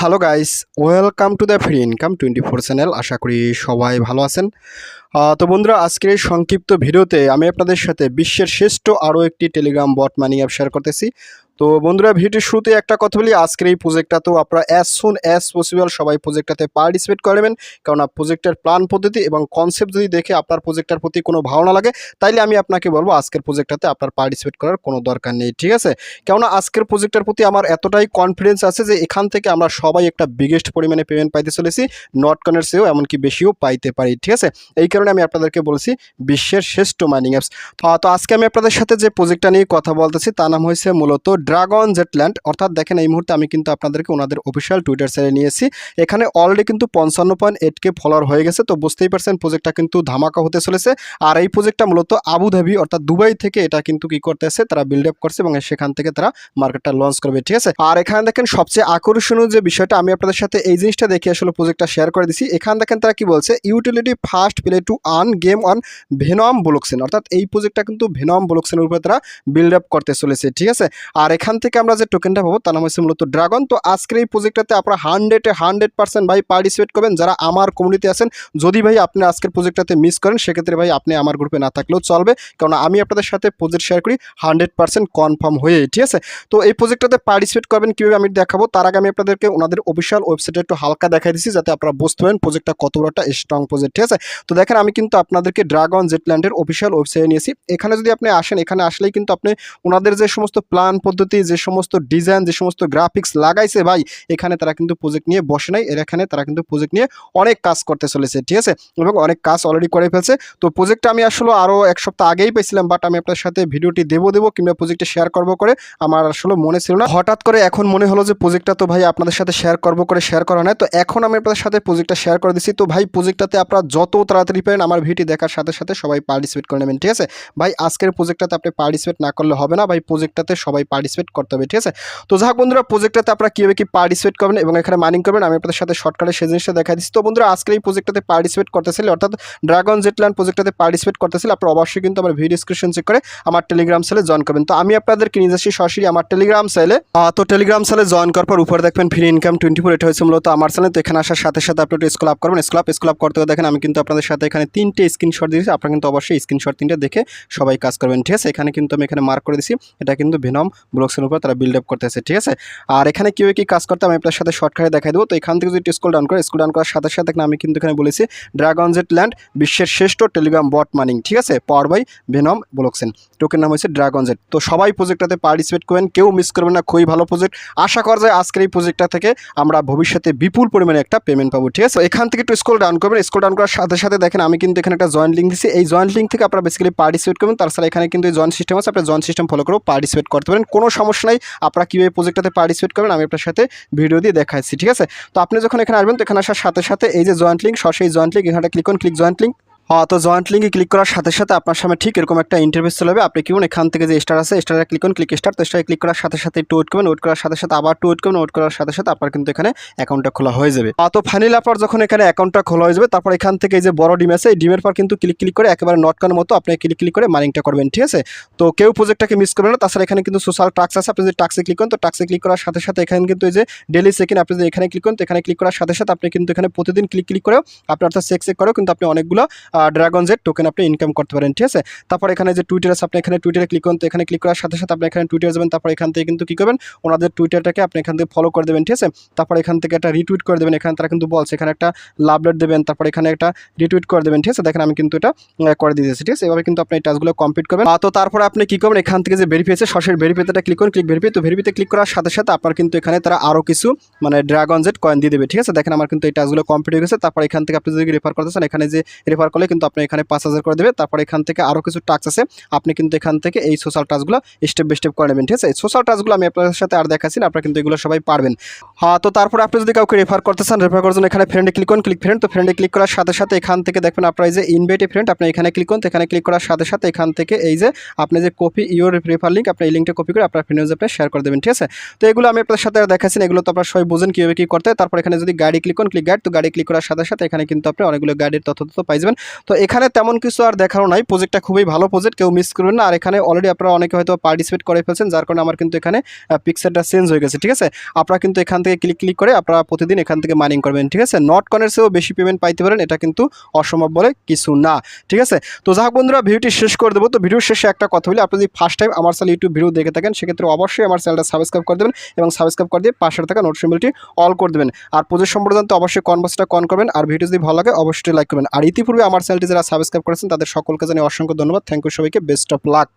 Hello guys welcome to the free income twenty four channel আশা করি সবাই ভালো আছেন। তো বন্ধুরা, আজকের এই সংক্ষিপ্ত ভিডিওতে আমি আপনাদের সাথে বিশ্বের শ্রেষ্ঠ আরও একটি Telegram bot money app share করতেছি। তো বন্ধুরা, ভিডিওর শুরুতে একটা কথা বলি। আজকের এই প্রজেক্টটা তো আপনারা অ্যাজ সুন অ্যাজ পসিবল সবাই প্রজেক্টটাতে পার্টিসিপেট করবেন কেননা প্রজেক্টের প্ল্যান পদ্ধতি এবং কনসেপ্ট যদি দেখে আপনার প্রজেক্টটার প্রতি কোনো ভাবনা লাগে, তাইলে আমি আপনাকে বলব আজকের প্রজেক্টটাতে আপনার পার্টিসিপেট করার কোনো দরকার নেই, ঠিক আছে? কেননা আজকের প্রজেক্টের প্রতি আমার এতটাই কনফিডেন্স আছে যে এখান থেকে আমরা সবাই একটা বিগেস্ট পরিমাণে পেমেন্ট পাইতে চলেছি নট কনের চেয়েও এমনকি বেশিও পাইতে পারি, ঠিক আছে? এই কারণে আমি আপনাদেরকে বলছি বিশ্বের শ্রেষ্ঠ মাইনিং অ্যাপস তো আজকে আমি আপনাদের সাথে যে প্রজেক্টটা নিয়ে কথা বলতেছি, তার নাম হয়েছে মূলত ড্রাগন জেটল্যান্ড। অর্থাৎ দেখেন, এই মুহূর্তে আমি কিন্তু আপনাদেরকে ওনাদের অফিসিয়াল টুইটার চ্যানেলে নিয়েছি এখানে অলরেডি কিন্তু পঞ্চান্ন পয়েন্ট এইট কে ফলোয়ার হয়ে গেছে। তো বুঝতেই পারছেন প্রজেক্টটা কিন্তু ধামাকা হতে চলেছে। আর এই প্রজেক্টটা মূলত আবুধাবি অর্থাৎ দুবাই থেকে এটা কিন্তু কি করতেছে, তারা বিল্ড আপ করছে এবং সেখান থেকে তারা মার্কেটটা লঞ্চ করবে, ঠিক আছে? আর এখানে দেখেন, সবচেয়ে আকর্ষণীয় যে বিষয়টা, আমি আপনাদের সাথে এই জিনিসটা দেখে আসলে প্রজেক্টটা শেয়ার করে দিছি। এখানে দেখেন, তারা কি বলছে utility first play to earn game on Venom blockchain অর্থাৎ এই প্রজেক্টটা কিন্তু ভেনম ব্লকসেনের উপরে তারা বিল্ড আপ করতে চলেছে, ঠিক আছে? আর এখান থেকে আমরা যে টোকেনটা পাবো, তার নাম হচ্ছে মূলত ড্রাগন তো আজকের এই প্রজেক্টটাতে আপনারা হান্ড্রেডে হান্ড্রেড পার্সেন্ট ভাই পার্টিসিপেট করবেন। যারা আমার কমিউনিটি আছেন, যদি ভাই আপনি আজকের প্রজেক্টটাতে মিস করেন, সেক্ষেত্রে ভাই আপনি আমার গ্রুপে না থাকলেও চলবে। কারণ আমি আপনাদের সাথে প্রজেক্ট শেয়ার করি হান্ড্রেড পার্সেন্ট কনফার্ম হয়ে ঠিক আছে? তো এই প্রজেক্টটাতে পার্টিসিপেট করবেন, কীভাবে আমি দেখাবো, তার আগে আমি আপনাদেরকে ওনাদের অফিসিয়াল ওয়েবসাইটে একটু হালকা দেখাই দিচ্ছি, যাতে আপনারা বুঝতে পারেন প্রজেক্টটা কত বড় একটা স্ট্রং প্রজেক্ট ঠিক আছে? তো দেখেন, আমি কিন্তু আপনাদেরকে ড্রাগন জেটল্যান্ডের অফিসিয়াল ওয়েবসাইটে নিয়েছি। এখানে যদি আপনি আসেন, এখানে আসলেই কিন্তু আপনি ওনাদের যে সমস্ত প্ল্যান পদ্ধতি যে সমস্ত ডিজাইন যে সমস্ত গ্রাফিক্স লাগাইছে ভাই, এখানে তারা কিন্তু প্রজেক্ট নিয়ে বসে নাই। এর এখানে তারা কিন্তু প্রজেক্ট নিয়ে অনেক কাজ করতে চলেছে, ঠিক আছে? এবং অনেক কাজ অলরেডি করে ফেলছে। তো প্রজেক্টটা আমি আসলে আরও এক সপ্তাহ আগেই পেয়েছিলাম বাট আমি আপনার সাথে ভিডিওটি দেবো দেবো কিংবা প্রজেক্টে শেয়ার করব করে, আমার আসলে মনে ছিল না। হঠাৎ করে এখন মনে হলো যে প্রজেক্টটা তো ভাই আপনাদের সাথে শেয়ার করব করে শেয়ার করা নয় তো এখন আমি আপনাদের সাথে প্রজেক্টটা শেয়ার করে দিচ্ছি। তো ভাই প্রজেক্টটাতে আপনারা যত তাড়াতাড়ি পারেন আমার ভিডিও দেখার সাথে সাথে সবাই পার্টিসিপেট করে নেবেন, ঠিক আছে? ভাই, আজকের প্রজেক্টটাতে আপনি পার্টিসিপেট না করলে হবে না। ভাই প্রজেক্টটাতে সবাই পার্টিসিপেট করতে হবে, ঠিক আছে? তো যাক বন্ধুরা প্রজেক্টটাতে আপনারা কীভাবে কি পার্টিসিপেট করবেন এবং এখানে মাইনিং করবেন, আমি আপনাদের সাথে শর্টকাটে সেই জিনিসটা দেখা দিচ্ছি। তো বন্ধুরা, আজকের এই প্রজেক্টটাতে পার্টিসিপেট করতেছিলে অর্থাৎ ড্রাগন জেটল্যান্ড প্রজেক্টটাতে পার্টিসিপেট করতেছিল আপনারা অবশ্যই কিন্তু আমার ভিডিও ডিসক্রিপশন চেক করে আমার টেলিগ্রাম সেলে জয়েন করবেন। তো আমি আপনাদেরকে নিয়ে যাচ্ছি সরাসরি আমার টেলিগ্রাম সেলে তো টেলিগ্রাম সেলে জয়েন করার পর উপরে দেখবেন ফ্রি ইনকাম টোয়েন্টি ফোর এটা হয়েছে মূলত আমার চ্যানেল তো এখানে আসার সাথে সাথে আপনি স্কুল আপ করবেন স্কুল আপ স্কুল আপ করতে দেখেন, আমি কিন্তু আপনাদের সাথে এখানে তিনটে স্ক্রিনশট দিয়েছি। আপনারা কিন্তু অবশ্যই স্ক্রিনশট তিনটে দেখে সবাই কাজ করবেন, ঠিক আছে? এখানে কিন্তু আমি এখানে মার্ক করে দিছি এটা কিন্তু ভেনম ব্লকসের উপর তারা বিল্ড আপ করতেছে, ঠিক আছে? আর এখানে কীভাবে কি কাজ করতে আমি আপনার সাথে শর্টকাটে দেখাই দেবো। তো এখান থেকে যদি স্কুল ডাউন করে স্কুল ডাউন করার সাথে সাথে আমি কিন্তু এখানে বলেছি ড্রাগন জেট ল্যান্ড বিশ্বের শ্রেষ্ঠ টেলিগ্রাম বট মানিং ঠিক আছে? পাওয়ার বাই ভেনম ব্লকসেন টোকের নাম হচ্ছে ড্রাগন জেট তো সবাই প্রজেক্টটাতে পার্টিসিপেট করবেন, কেউ মিস করবেন না, খুবই ভালো প্রজেক্ট আশা করা যায় আজকের এই প্রজেক্টটা থেকে আমরা ভবিষ্যতে বিপুল পরিমাণে একটা পেমেন্ট পাবো, ঠিক আছে? এখান থেকে একটু স্কুল ডাউন করবেন স্কুল ডাউন করার সাথে সাথে দেখেন আমি কিন্তু এখানে একটা জয়েন্ট লিঙ্ক দিচ্ছি এই জয়েন্ট লিঙ্ক থেকে আপনারা বেসিক্যালি পার্টিসিপেট করবেন, তাছাড়া এখানে কিন্তু জয়েন্ট সিস্টেম আছে, আপনার জয়েন্ট সিস্টেম ফলো করেও পার্টিসিপেট করতে পারেন। কোনো সমস্যা নাই। আপনারা কীভাবে প্রজেক্টটাতে পার্টিসিপেট করবেন, আমি আপনার সাথে ভিডিও দিয়ে দেখাচ্ছি, ঠিক আছে? তো আপনি যখন এখানে আসবেন, তো এখানে আসার সাথে সাথে এই যে জয়েন্ট লিঙ্ক সরাসরি জয়েন্ট লিঙ্ক এখানে ক্লিক করুন ক্লিক জয়েন্ট লিঙ্ক তো জয়েন্ট লিঙ্কে ক্লিক করার সাথে সাথে আপনার সামনে ঠিক এরকম একটা ইন্টারভিউ চলে হবে আপনি কি করুন এখান থেকে যে স্টার আছে স্টারে ক্লিক করুন ক্লিক স্টার তো স্টারে ক্লিক করার সাথে সাথে একটু ওয়েট করবেন ওয়েট করার সাথে সাথে আবার টু ওয়েট করবেন ওয়েট করার সাথে সাথে আপনার কিন্তু এখানে অ্যাকাউন্টটা খোলা হয়ে যাবে। আহ, তো ফাইনালি আপনার যখন এখানে অ্যাকাউন্টটা খোলা হয়ে যাবে তারপর এখান থেকে যে বড় ডিম আছে এই ডিমের পর কিন্তু ক্লিক ক্লিক করে একেবারে নটকার মতো আপনি ক্লিক ক্লিক করে মাইনিংটা করবেন ঠিক আছে? তো কেউ প্রজেক্টটাকে মিস করবেন না তাছাড়া এখানে কিন্তু সোশ্যাল টাক্স আছে আপনি যদি টাক্সে ক্লিক করেন তো টাক্সে ক্লিক করার সাথে সাথে এখানে কিন্তু এই যে ডেলি সেকেন্ড আপনি যদি এখানে ক্লিক করেন তো এখানে ক্লিক করার সাথে সাথে আপনি কিন্তু এখানে প্রতিদিন ক্লিক ক্লিক করেও আপনি অর্থাৎ চেক চেক করেও কিন্তু আপনি অনেকগুলো ড্রাগন জেট টোকেন আপনি ইনকাম করতে পারেন, ঠিক আছে? তারপর এখানে যে টুইটার আছে, আপনি এখানে টুইটারে ক্লিক করুন, তো এখানে ক্লিক করার সাথে সাথে আপনি এখানে টুইটার যাবেন, তারপর এখান থেকে কিন্তু কী করবেন? ওনাদের টুইটারটাকে আপনি এখান থেকে ফলো করে দেবেন, ঠিক আছে? তারপর এখান থেকে একটা রিটুইট করে দেবেন, এখানে তারা কিন্তু বলছে, এখানে একটা লাভলেট দেবেন, তারপর এখানে একটা রিটুইট করে দেবেন, ঠিক আছে? দেখেন আমি কিন্তু এটা করে দিয়েছি, ঠিক আছে? এভাবে কিন্তু আপনি এই টাস্কগুলো কমপ্লিট করবেন। তো তারপরে আপনি কী করবেন? এখান থেকে যে ভেরিফাই আছে, সরাসরি ভেরিফাইতে ক্লিক করুন ক্লিক ভেরিফাই তো ভেরিফাইতে ক্লিক করার সাথে সাথে আপনার কিন্তু এখানে তারা আরও কিছু মানে ড্রাগন জেট কয়েন দিয়ে দেবে, ঠিক আছে? দেখেন আমার কিন্তু এই টাস্কগুলো কমপ্লিট হয়ে গেছে, তারপর এখান থেকে আপনি যদি রেফার করতে চান, এখানে যে রেফার করলে কিন্তু আপনি এখানে পাঁচ হাজার করে দেবে। তারপর এখান থেকে আরও কিছু টাস্ক আছে। আপনি কিন্তু এখান থেকে এই সোশ্যাল টাস্কগুলো স্টেপ বাই স্টেপ করে নেবেন, ঠিক আছে? এই সোশ্যাল টাস্কগুলো আমি আপনার সাথে আর দেখাচ্ছি না, আপনারা কিন্তু এগুলো সবাই পারবেন। হ্যাঁ তো তারপর আপনি যদি কাউকে রেফার করতে চান রেফার করার জন্য এখানে ফ্রেন্ডে ক্লিক করুন ক্লিক ফ্রেন্ড তো ফ্রেন্ডে ক্লিক করার সাথে সাথে এখান থেকে দেখবেন আপনার এই যে ইনভাইটে ফ্রেন্ড আপনি এখানে ক্লিক করুন এখানে ক্লিক করার সাথে সাথে এখান থেকে এই যে আপনি যে কপি ইউর রেফার লিঙ্ক আপনি এই লিঙ্কটা কপি করে আপনার ফ্রেন্ডে আপনি শেয়ার করে দেবেন, ঠিক আছে? তো এগুলো আমি আপনার সাথে আর দেখাচ্ছি এগুলো তো আপনার সবাই বুঝেন কীভাবে কী করতে। তারপর এখানে যদি গাড়ি ক্লিক করুন ক্লিক গাইড তো গাড়ি ক্লিক করার সাথে সাথে এখানে কিন্তু আপনি অনেকগুলো গাড়ির তথ্য তথ্য পাই যাবেন। তো এখানে তেমন কিছু আর দেখানো নাই। প্রজেক্টটা খুবই ভালো প্রজেক্ট কেউ মিস করবেন না। আর এখানে অলরেডি আপনারা অনেকে হয়তো পার্টিসিপেট করে ফেলছেন, যার কারণে আমার কিন্তু এখানে পিকচারটা চেঞ্জ হয়ে গেছে, ঠিক আছে? আপনারা কিন্তু এখান থেকে ক্লিক ক্লিক করে আপনারা প্রতিদিন এখান থেকে মাইনিং করবেন, ঠিক আছে? নট কনের চেয়েও বেশি পেমেন্ট পাইতে পারেন, এটা কিন্তু অসম্ভব বলে কিছু না, ঠিক আছে? তো যাই বন্ধুরা, ভিডিওটি শেষ করে দেবো। তো ভিডিওর শেষে একটা কথা বলি, আপনি যদি ফার্স্ট টাইম আমার চ্যানেল ইউটিউব ভিডিও দেখে থাকেন, সেক্ষেত্রে অবশ্যই আমার চ্যানেলটা সাবস্ক্রাইব করে দেবেন এবং সাবস্ক্রাইব করে দিয়ে পাশে থাকা নোটিফিকেশনটি অল করে দেবেন। আর প্রজেক্ট সম্পর্কে অবশ্যই কনভার্সটা কন করবেন। আর ভিডিও যদি ভালো লাগে, অবশ্যই লাইক করবেন। আর ইতিপূর্বে আমার চ্যানেলটি যারা সাবস্ক্রাইব করেছেন, তাদের সকলকে জানিয়ে অসংখ্য ধন্যবাদ। থ্যাংক ইউ সবাইকে। Best of luck